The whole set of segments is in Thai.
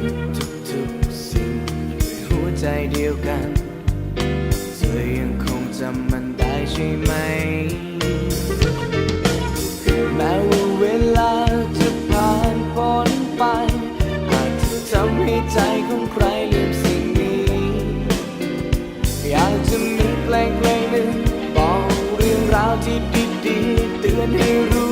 ำทุกๆสิ่งด้วยหัวใจเดียวกัน เธอยังคงจำมันได้ใช่ไหม แม้ว่าเวลาจะผ่านพ้นไปอาจจะทำให้ใจของใครลืมสิ่งนี้ อยากจะมีเพลงเพลงหนึ่งบอกเรื่องราวที่ดีๆเตือนให้รู้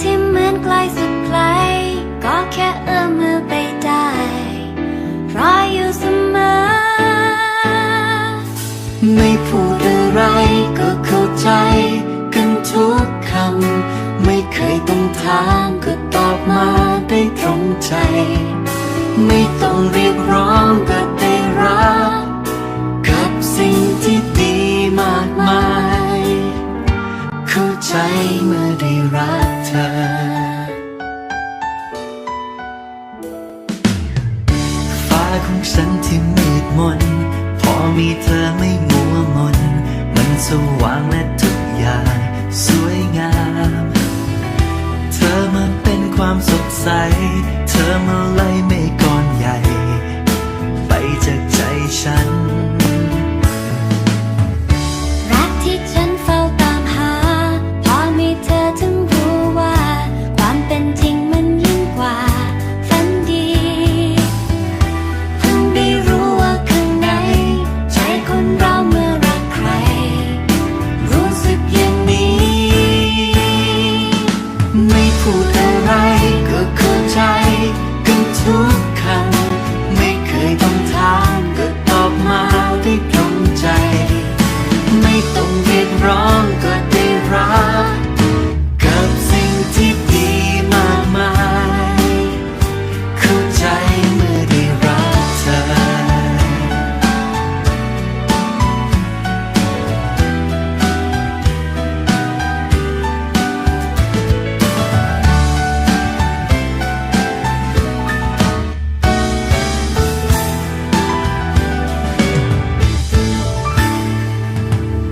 ที่เหมือนไกลสุดไกล ก็แค่เอื้อมมือไปได้ เพราะอยู่เสมอ ไม่พูดอะไรก็เข้าใจ กันทุกคำ ไม่เคยต้องถามก็ตอบมาได้ตรงใจ ไม่ต้องเรียกร้องก็ได้รัก กับสิ่งที่ดีมากมาย เข้าใจเมื่อได้ ของฉันที่มืดมน พอมีเธอไม่มัวมน มันสว่างและทุกอย่าง สวยงาม เธอมาเป็นความสดใส เธอมาไล่เมฆก้อนใหญ่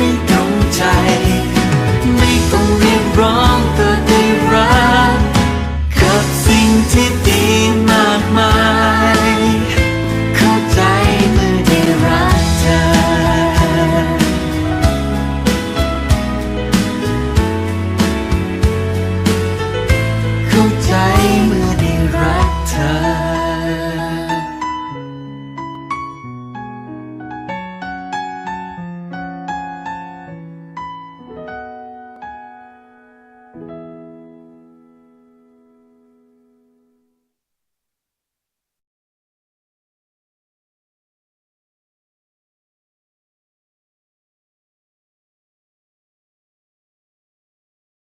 ไม่ต้องใจ ไม่ต้องเรียกร้อง